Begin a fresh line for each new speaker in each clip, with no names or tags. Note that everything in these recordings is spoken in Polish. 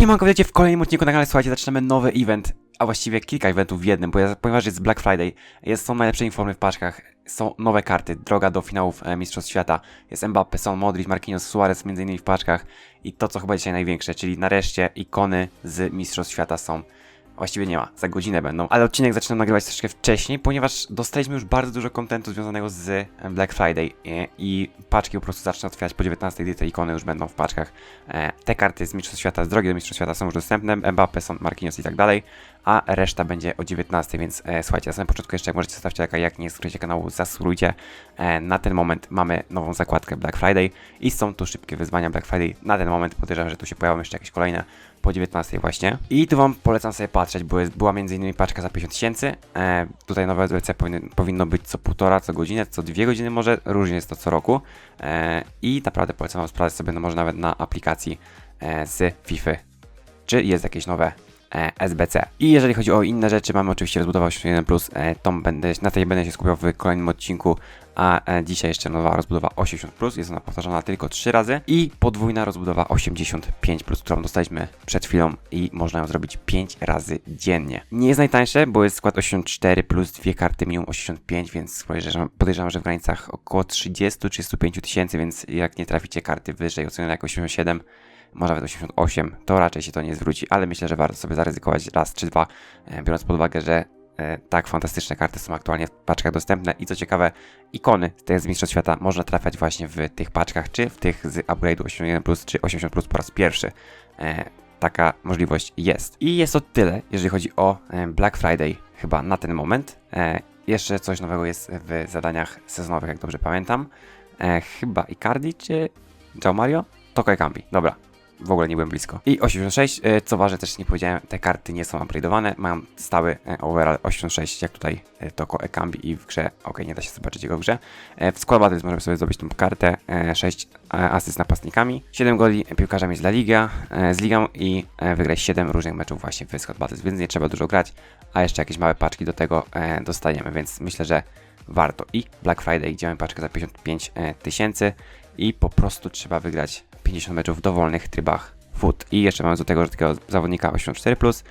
Siemanko, wiecie, w kolejnym odcinku na kanale, słuchajcie, zaczynamy nowy event, a właściwie kilka eventów w jednym, ponieważ jest Black Friday, jest, są najlepsze informy w paczkach, są nowe karty, droga do finałów e, Mistrzostw Świata, jest Mbappe, są Modric, Marquinhos, Suarez między innymi w paczkach i to, co chyba dzisiaj największe, czyli nareszcie ikony z Mistrzostw Świata są Właściwie nie ma, za godzinę będą, ale odcinek zaczynam nagrywać troszeczkę wcześniej, ponieważ dostaliśmy już bardzo dużo kontentu związanego z e, Black Friday i, i paczki po prostu zacznę otwierać po 19, gdy te ikony już będą w paczkach. E, te karty z Mistrzostw Świata, z drogi do Mistrzostw Świata są już dostępne, Mbappe, są Marquinhos i tak dalej, a reszta będzie o 19, więc e, słuchajcie, na samym początku jeszcze jak możecie zostawcie lajka, jak nie subskrybujcie kanału, zasubskrybujcie. E, na ten moment mamy nową zakładkę Black Friday i są tu szybkie wyzwania Black Friday. Na ten moment podejrzewam, że tu się pojawią jeszcze jakieś kolejne po 19 właśnie. I tu wam polecam sobie patrzeć, bo jest, była innymi paczka za 50 tysięcy. E, tutaj nowe DLC powinny, powinno być co półtora, co godzinę, co dwie godziny może, różnie jest to co roku. E, I naprawdę polecam wam sprawdzić sobie, no może nawet na aplikacji e, z FIFA, czy jest jakieś nowe SBC. I jeżeli chodzi o inne rzeczy, mamy oczywiście rozbudowę 81+, Plus, e, tą będę, na tej będę się skupiał w kolejnym odcinku, a e, dzisiaj jeszcze nowa rozbudowa 80+, Plus, jest ona powtarzana tylko 3 razy i podwójna rozbudowa 85+, Plus, którą dostaliśmy przed chwilą i można ją zrobić 5 razy dziennie. Nie jest najtańsze, bo jest skład 84 plus dwie karty minimum 85, więc podejrzewam, podejrzewam że w granicach około 30-35 tysięcy, więc jak nie traficie karty wyżej ocenione jako 87, może nawet 88, to raczej się to nie zwróci, ale myślę, że warto sobie zaryzykować raz czy dwa, e, biorąc pod uwagę, że e, tak fantastyczne karty są aktualnie w paczkach dostępne i co ciekawe, ikony te z Mistrzostw Świata można trafiać właśnie w tych paczkach, czy w tych z upgrade'u 81 plus, czy 80 plus po raz pierwszy. E, taka możliwość jest. I jest to tyle, jeżeli chodzi o Black Friday, chyba na ten moment. Jeszcze coś nowego jest w zadaniach sezonowych, jak dobrze pamiętam. Chyba Icardi czy Joe Mario? Toko Ekambi, dobra. W ogóle nie byłem blisko. I 86, e, co ważne, też nie powiedziałem, te karty nie są upgrade'owane, mają stały e, overall 86, jak tutaj e, Toko Ekambi i w grze, ok, nie da się zobaczyć jego w grze. W Squad Battles możemy sobie zdobyć tą kartę, e, 6 e, asyst napastnikami, 7 goli piłkarzami z La Liga, z Ligą i wygrać 7 różnych meczów właśnie w Squad Battles, więc nie trzeba dużo grać, a jeszcze jakieś małe paczki do tego dostaniemy, więc myślę, że warto. I Black Friday, gdzie mamy paczkę za 55 e, tysięcy i po prostu trzeba wygrać 50 meczów w dowolnych trybach foot. I jeszcze mamy do tego, takiego zawodnika 84+,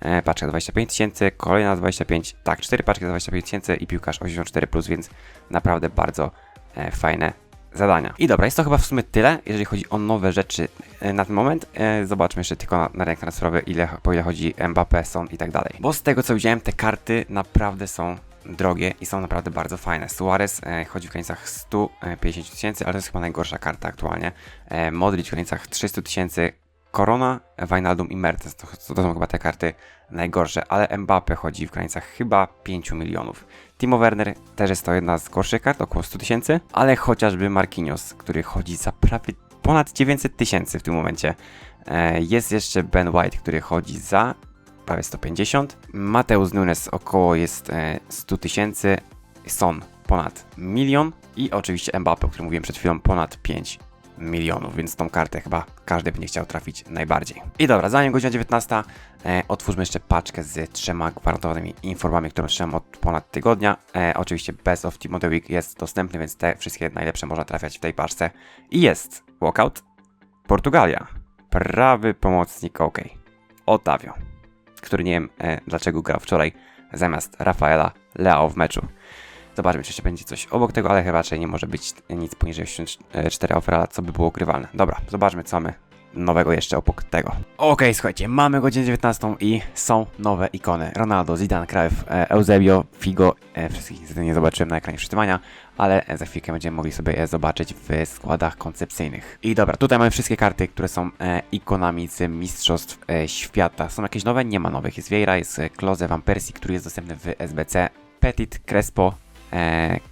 e, paczka 25 tysięcy, kolejna 25, tak, 4 paczki za 25 tysięcy i piłkarz 84+, więc naprawdę bardzo e, fajne zadania. I dobra, jest to chyba w sumie tyle, jeżeli chodzi o nowe rzeczy e, na ten moment. E, zobaczmy jeszcze tylko na, na rynek transferowy, ile, po ile chodzi Mbappé, Son i tak dalej. Bo z tego co widziałem, te karty naprawdę są drogie i są naprawdę bardzo fajne. Suarez e, chodzi w granicach 150 tysięcy, ale to jest chyba najgorsza karta aktualnie. E, Modric w granicach 300 tysięcy. Corona, Wijnaldum i Mertens to, to, to są chyba te karty najgorsze, ale Mbappe chodzi w granicach chyba 5 milionów. Timo Werner też jest to jedna z gorszych kart, około 100 tysięcy, ale chociażby Marquinhos, który chodzi za prawie ponad 900 tysięcy w tym momencie. E, Jest jeszcze Ben White, który chodzi za prawie 150. Mateusz Nunes około jest e, 100 tysięcy. Son ponad milion. I oczywiście Mbappe, o którym mówiłem przed chwilą, ponad 5 milionów, więc tą kartę chyba każdy będzie chciał trafić najbardziej. I dobra, zanim godzina 19, e, otwórzmy jeszcze paczkę z trzema gwarantowanymi informami, które trzymam od ponad tygodnia. E, oczywiście Best of Team of the Week jest dostępny, więc te wszystkie najlepsze można trafiać w tej paczce. I jest Walkout, Portugalia, prawy pomocnik OK, Otavio, który nie wiem e, dlaczego grał wczoraj zamiast Rafaela Leao w meczu. Zobaczmy, czy jeszcze będzie coś obok tego, ale chyba raczej nie może być nic poniżej 84 overalla, co by było grywalne. Dobra, zobaczmy, co mamy nowego jeszcze obok tego. Okej, słuchajcie, mamy godzinę 19 i są nowe ikony. Ronaldo, Zidane, Cruyff, e, Eusebio, Figo. E, wszystkich niestety nie zobaczyłem na ekranie przeczytywania, ale e, za chwilkę będziemy mogli sobie je zobaczyć w składach koncepcyjnych. I dobra, tutaj mamy wszystkie karty, które są ikonami z Mistrzostw Świata. Są jakieś nowe? Nie ma nowych. Jest Vieira, jest Klose Van Persie, który jest dostępny w SBC. Petit, Crespo,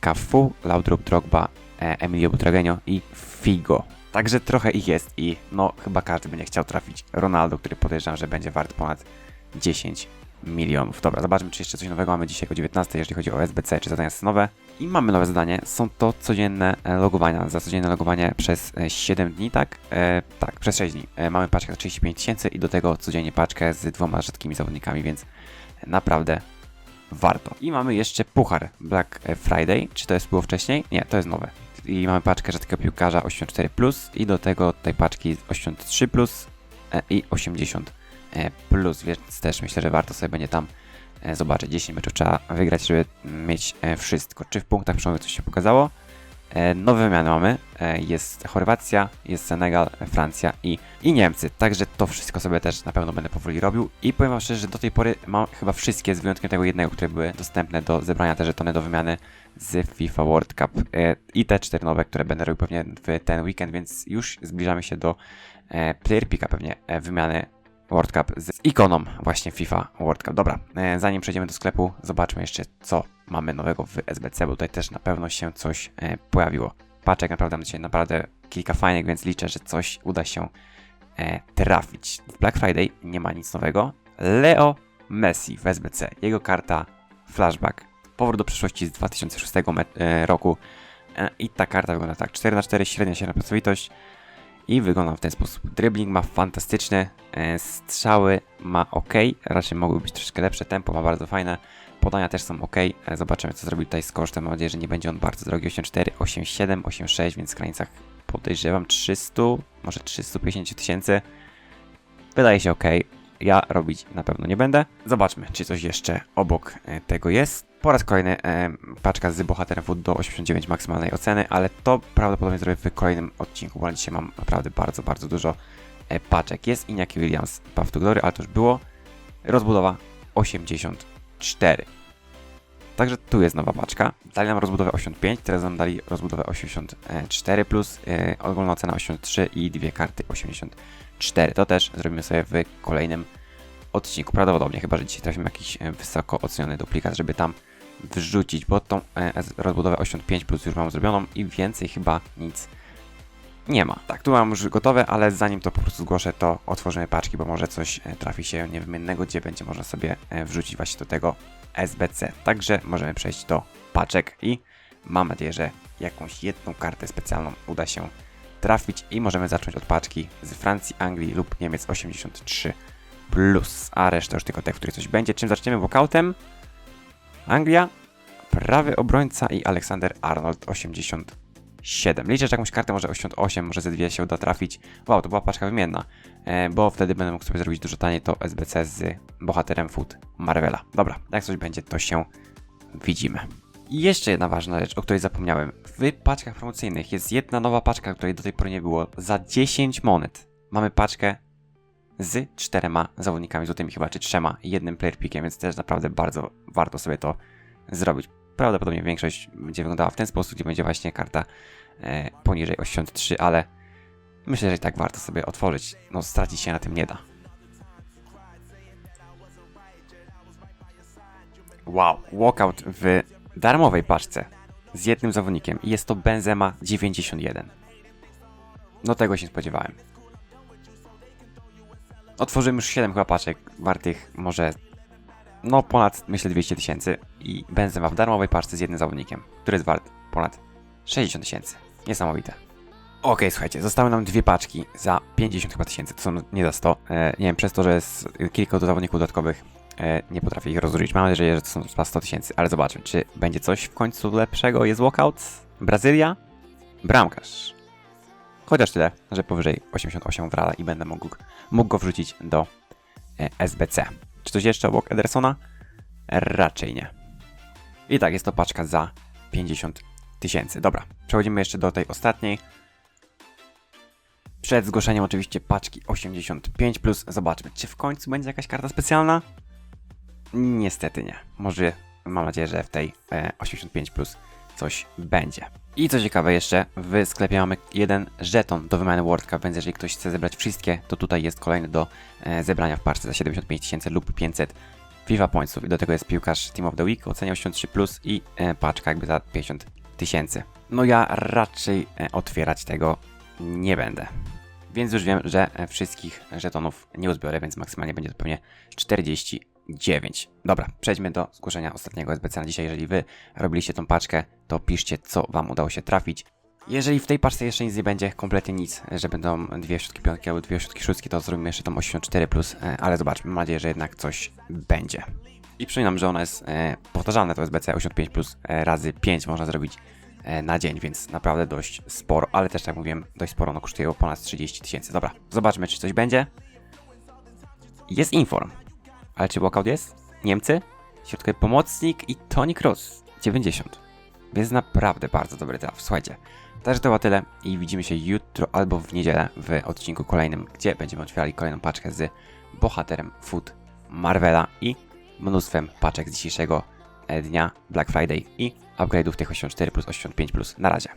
Cafu, Laudrup, Drogba, Emilio Butragenio i Figo. Także trochę ich jest i no chyba każdy będzie chciał trafić Ronaldo, który podejrzewam, że będzie wart ponad 10 milionów. Dobra, zobaczmy, czy jeszcze coś nowego mamy dzisiaj o 19, jeżeli chodzi o SBC, czy zadania nowe. I mamy nowe zadanie, są to codzienne e, logowania, za codzienne logowanie przez e, 7 dni, tak? E, tak, przez 6 dni. E, mamy paczkę za 35 tysięcy i do tego codziennie paczkę z dwoma rzadkimi zawodnikami, więc naprawdę warto. I mamy jeszcze puchar Black Friday. Czy to jest było wcześniej? Nie, to jest nowe. I mamy paczkę rzadkiego piłkarza 84 plus i do tego tej paczki 83 plus e, i 80 e, plus, więc też myślę, że warto sobie będzie tam e, zobaczyć. 10 meczów trzeba wygrać, żeby mieć wszystko. Czy w punktach przełomowych coś się pokazało? E, Nowe wymiany mamy. E, Jest Chorwacja, jest Senegal, Francja i, i Niemcy. Także to wszystko sobie też na pewno będę powoli robił. I powiem wam szczerze, że do tej pory mam chyba wszystkie, z wyjątkiem tego jednego, które były dostępne do zebrania te żetony do wymiany z FIFA World Cup. E, I te cztery nowe, które będę robił pewnie w ten weekend, więc już zbliżamy się do Player Picka pewnie wymiany World Cup z ikoną właśnie FIFA World Cup. Dobra, e, zanim przejdziemy do sklepu, zobaczmy jeszcze co mamy nowego w SBC, bo tutaj też na pewno się coś e, pojawiło. Paczek naprawdę mam dzisiaj naprawdę kilka fajnych, więc liczę, że coś uda się e, trafić. W Black Friday nie ma nic nowego. Leo Messi w SBC. Jego karta Flashback. Powrót do przyszłości z 2006 me- e, roku. I ta karta wygląda tak. 4 na 4 średnia na pracowitość. I wygląda w ten sposób. Dribbling ma fantastyczny, e, strzały ma ok, raczej mogły być troszkę lepsze, tempo ma bardzo fajne, podania też są ok. E, Zobaczymy co zrobił tutaj z kosztem, mam nadzieję, że nie będzie on bardzo drogi, 8,4, 8,7, 8,6, więc w granicach podejrzewam 300, może 350 tysięcy. Wydaje się ok. Ja robić na pewno nie będę. Zobaczmy, czy coś jeszcze obok e, tego jest. Po raz kolejny e, paczka z bohaterem food do 89 maksymalnej oceny, ale to prawdopodobnie zrobię w kolejnym odcinku, bo dzisiaj mam naprawdę bardzo, bardzo dużo e, paczek. Jest Iñaki Williams, Path to Glory, ale to już było. Rozbudowa 84. Także tu jest nowa paczka. Dali nam rozbudowę 85, teraz nam dali rozbudowę 84 plus e, ogólna ocena 83 i dwie karty 84. To też zrobimy sobie w kolejnym odcinku. Prawdopodobnie, chyba że dzisiaj trafimy jakiś e, wysoko oceniony duplikat, żeby tam wrzucić, bo tą e, rozbudowę 85 plus już mam zrobioną i więcej chyba nic nie ma. Tak, tu mam już gotowe, ale zanim to po prostu zgłoszę, to otworzymy paczki, bo może coś e, trafi się niewymiennego, gdzie będzie można sobie wrzucić właśnie do tego SBC. Także możemy przejść do paczek i mam nadzieję, że jakąś jedną kartę specjalną uda się trafić i możemy zacząć od paczki z Francji, Anglii lub Niemiec 83 plus, a reszta już tylko te, w których coś będzie. Czym zaczniemy? Walkoutem. Anglia, prawy obrońca i Aleksander Arnold 87. Liczę, że jakąś kartę może 88, może ze dwie się uda trafić. Wow, to była paczka wymienna, e, bo wtedy będę mógł sobie zrobić dużo taniej to SBC z bohaterem Food Marvela. Dobra, jak coś będzie, to się widzimy. I jeszcze jedna ważna rzecz, o której zapomniałem. W paczkach promocyjnych jest jedna nowa paczka, której do tej pory nie było. Za 10 monet mamy paczkę z czterema zawodnikami złotymi chyba, czy trzema, i jednym player pickiem, więc też naprawdę bardzo warto sobie to zrobić. Prawdopodobnie większość będzie wyglądała w ten sposób, gdzie będzie właśnie karta e, poniżej 83, ale myślę, że i tak warto sobie otworzyć. No, stracić się na tym nie da. Wow, walkout w darmowej paczce z jednym zawodnikiem i jest to Benzema 91. No tego się spodziewałem. Otworzymy już 7 chyba paczek wartych może no ponad myślę 200 tysięcy i Benzema w darmowej paczce z jednym zawodnikiem, który jest wart ponad 60 tysięcy. Niesamowite. Okej, słuchajcie, zostały nam dwie paczki za 50 chyba tysięcy, to są nie za 100. E, nie wiem, przez to, że jest kilka zawodników dodatkowych, nie potrafię ich rozróżnić. Mam nadzieję, że to są chyba 100 tysięcy, ale zobaczmy, czy będzie coś w końcu lepszego. Jest walkout, Brazylia, bramkarz. Chociaż tyle, że powyżej 88 wrala i będę mógł, mógł go wrzucić do e, SBC. Czy coś jeszcze obok Edersona? Raczej nie. I tak, jest to paczka za 50 tysięcy. Dobra, przechodzimy jeszcze do tej ostatniej. Przed zgłoszeniem oczywiście paczki 85+. Plus. Zobaczmy, czy w końcu będzie jakaś karta specjalna? Niestety nie. Może, mam nadzieję, że w tej e, 85+, plus coś będzie. I co ciekawe jeszcze, w sklepie mamy jeden żeton do wymiany World Cup, więc jeżeli ktoś chce zebrać wszystkie, to tutaj jest kolejny do e, zebrania w parce za 75 tysięcy lub 500 FIFA Pointsów. I do tego jest piłkarz Team of the Week, ocenia 83+, plus i e, paczka jakby za 50 tysięcy. No ja raczej e, otwierać tego nie będę. Więc już wiem, że e, wszystkich żetonów nie uzbiorę, więc maksymalnie będzie to pewnie 49. Dobra, przejdźmy do zgłoszenia ostatniego SBC na dzisiaj. Jeżeli wy robiliście tą paczkę, to piszcie, co wam udało się trafić. Jeżeli w tej paczce jeszcze nic nie będzie, kompletnie nic, że będą dwie środki piątki albo dwie środki szóstki, to zrobimy jeszcze tą 84+, plus, e, ale zobaczmy, mam nadzieję, że jednak coś będzie. I przypominam, że ona jest e, powtarzalna, to jest BC 85+, plus, e, razy 5 można zrobić na dzień, więc naprawdę dość sporo, ale też tak mówiłem, dość sporo, no kosztuje ponad 30 tysięcy. Dobra, zobaczmy, czy coś będzie. Jest inform. Ale czy walkout jest? Niemcy? Środkowy pomocnik i Tony Cross 90. Jest naprawdę bardzo dobry traf. Słuchajcie. Także to było tyle i widzimy się jutro albo w niedzielę w odcinku kolejnym, gdzie będziemy otwierali kolejną paczkę z bohaterem Food Marvela i mnóstwem paczek z dzisiejszego e, dnia Black Friday i upgrade'ów tych 84 plus 85 plus. Na razie.